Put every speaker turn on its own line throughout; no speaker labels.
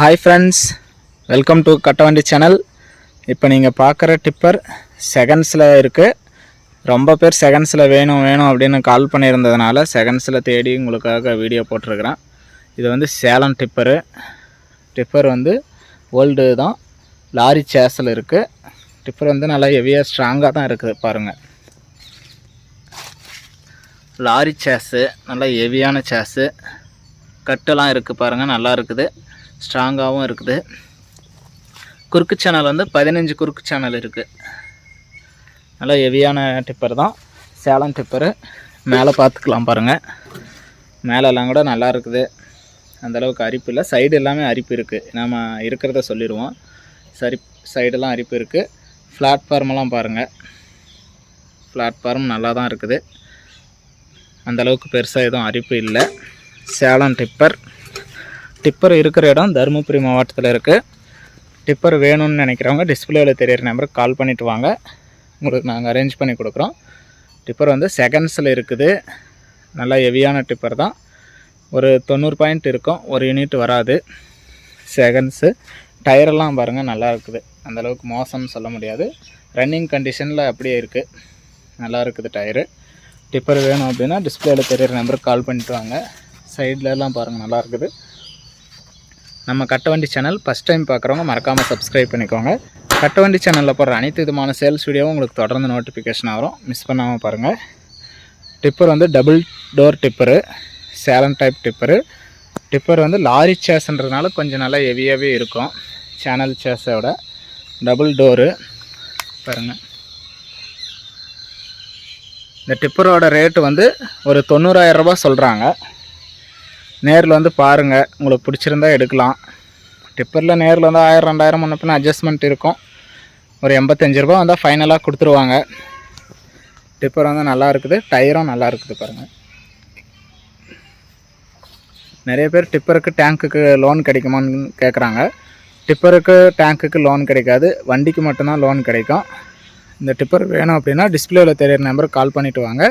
Hi friends welcome to Kattavandi channel இப்போ நீங்கள் பார்க்குற டிப்பர் செகண்ட்ஸில் இருக்குது ரொம்ப பேர் செகண்ட்ஸில் வேணும் வேணும் அப்படின்னு கால் பண்ணியிருந்ததுனால செகண்ட்ஸில் தேடி உங்களுக்காக வீடியோ போட்டிருக்கிறேன். இது வந்து சேலம் டிப்பரு டிப்பர் வந்து ஓல்டு தான். லாரி சேஸில் இருக்குது டிப்பர் வந்து நல்லா ஹெவியாக ஸ்ட்ராங்காக தான் இருக்குது பாருங்கள் லாரி சேஸு நல்லா ஹெவியான சேஸு கட்டெல்லாம் இருக்குது பாருங்கள் நல்லா இருக்குது. ஸ்ட்ராங்காகவும் இருக்குது. குறுக்கு சேனல் வந்து பதினஞ்சு குறுக்கு சேனல் இருக்குது நல்லா ஹெவியான டிப்பர் தான். சேலம் டிப்பரு மேலே பார்த்துக்கலாம் பாருங்கள் மேலெல்லாம் கூட நல்லா இருக்குது. அந்தளவுக்கு அரிப்பு இல்லை. சைடு எல்லாமே அரிப்பு இருக்குது நம்ம இருக்கிறத சொல்லிடுவோம் சரி சைடெல்லாம் அரிப்பு இருக்குது பிளாட்ஃபார்மெல்லாம் பாருங்கள் பிளாட்ஃபார்ம் நல்லா தான் இருக்குது. அந்தளவுக்கு பெருசாக எதுவும் அரிப்பு இல்லை. சேலம் டிப்பர் டிப்பர் இருக்கிற இடம் தருமபுரி மாவட்டத்தில் இருக்குது டிப்பர் வேணும்னு நினைக்கிறவங்க டிஸ்பிளேவில் தெரியிற நம்பருக்கு கால் பண்ணிவிட்டு வாங்க. உங்களுக்கு நாங்கள் அரேஞ்ச் பண்ணி கொடுக்குறோம். டிப்பர் வந்து செகண்ட்ஸில் இருக்குது. நல்லா ஹெவியான டிப்பர் தான். ஒரு தொண்ணூறு பாயிண்ட் இருக்கும். ஒரு யூனிட் வராது. செகண்ட்ஸு டயரெல்லாம் பாருங்கள் நல்லா இருக்குது. அந்தளவுக்கு மோசம்னு சொல்ல முடியாது. ரன்னிங் கண்டிஷனில் அப்படியே இருக்குது நல்லா இருக்குது டயரு டிப்பர் வேணும் அப்படின்னா டிஸ்பிளேயில் தெரியிற நம்பருக்கு கால் பண்ணிட்டு வாங்க. சைட்லலாம் எல்லாம் பாருங்கள் நல்லா இருக்குது. நம்ம கட்டவண்டி சேனல் ஃபஸ்ட் டைம் பார்க்குறவங்க மறக்காமல் சப்ஸ்கிரைப் பண்ணிக்கோங்க. கட்டவண்டி சேனலில் போடுற அனைத்து விதமான சேல்ஸ் வீடியோவும் உங்களுக்கு தொடர்ந்து நோட்டிஃபிகேஷன் வரும் மிஸ் பண்ணாமல் பாருங்கள் டிப்பர் வந்து double door tipper Salem type tipper tipper வந்து லாரி சேஸ்ன்றதுனால கொஞ்சம் நல்லா ஹெவியாகவே இருக்கும். சேனல் சேஸோட டபுள் டோரு பாருங்கள் இந்த டிப்பரோட ரேட்டு வந்து ஒரு தொண்ணூறாயிரம் சொல்கிறாங்க நேரில் வந்து பாருங்கள் உங்களுக்கு பிடிச்சிருந்தா எடுக்கலாம். டிப்பரில் நேரில் வந்து ஆயிரம் ரெண்டாயிரம் முன்ன பின்ன அட்ஜஸ்ட்மெண்ட் இருக்கும். ஒரு எண்பத்தஞ்சு ரூபா வந்தால் ஃபைனலாக கொடுத்துருவாங்க. டிப்பர் வந்து நல்லா இருக்குது. டயரும் நல்லா இருக்குது பாருங்கள் நிறைய பேர் டிப்பருக்கு டேங்க்குக்கு லோன் கிடைக்குமான்னு கேட்குறாங்க டிப்பருக்கு டேங்க்குக்கு லோன் கிடைக்காது. வண்டிக்கு மட்டும்தான் லோன் கிடைக்கும். இந்த டிப்பர் வேணும் அப்படின்னா டிஸ்பிளேவில் தெரியிற நம்பருக்கு கால் பண்ணிவிட்டு வாங்க.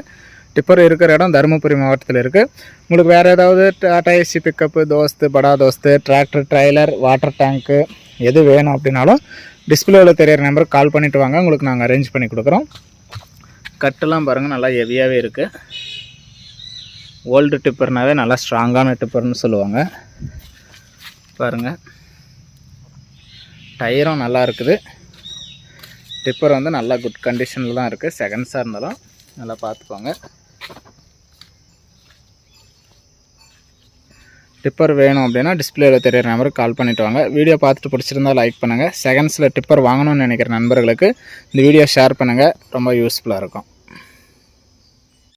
டிப்பர் இருக்கிற இடம் தருமபுரி மாவட்டத்தில் இருக்குது உங்களுக்கு வேறு ஏதாவது Tata AC pickup Dost Bada Dost tractor trailer water tank எது வேணும் அப்படின்னாலும் டிஸ்பிளேவில் தெரியிற நம்பருக்கு கால் பண்ணிவிட்டு வாங்க. உங்களுக்கு நாங்கள் அரேஞ்ச் பண்ணி கொடுக்குறோம். கட்டெல்லாம் பாருங்கள் நல்லா ஹெவியாகவே இருக்குது ஓல்டு டிப்பர்னாவே நல்லா ஸ்ட்ராங்கான டிப்பர்னு சொல்லுவாங்க. பாருங்கள் டயரும் நல்லா இருக்குது. டிப்பர் வந்து நல்லா குட் கண்டிஷனில் தான் இருக்குது செகண்ட்ஸாக இருந்தாலும் நல்லா பார்த்துக்கோங்க டிப்பர் வேணும் அப்படின்னா டிஸ்பிளேவில் தெரியிற நம்பருக்கு கால் பண்ணிவிட்டு வாங்க. வீடியோ பார்த்துட்டு பிடிச்சிருந்தால் லைக் பண்ணுங்கள் செகண்ட்ஸில் டிப்பர் வாங்கணும்னு நினைக்கிற நண்பர்களுக்கு இந்த வீடியோ ஷேர் பண்ணுங்கள் ரொம்ப யூஸ்ஃபுல்லாக இருக்கும்.